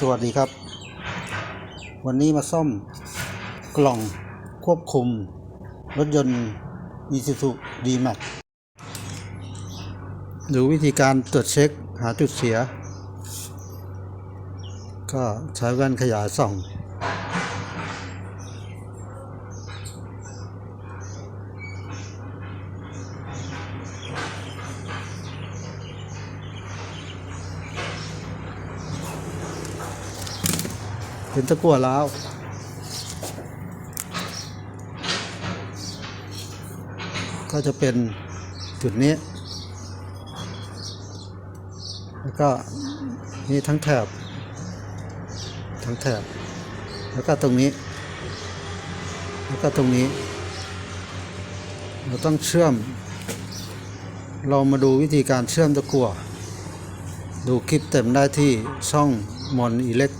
สวัสดีครับ วันนี้มาซ่อมกล่องควบคุม รถยนต์ Isuzu D-Max ดูวิธีการตรวจเช็คหาจุดเสีย ก็ใช้แว่นขยายส่อง เป็นตะกั่วแล้ว ก็จะเป็นจุดนี้ แล้วก็นี่ทั้งแถบ ทั้งแถบ แล้วก็ตรงนี้ แล้วก็ตรงนี้ เราต้องเชื่อม เรามาดูวิธีการเชื่อมตะกั่วดูคลิปเต็มได้ที่ช่องมอนอิเล็ก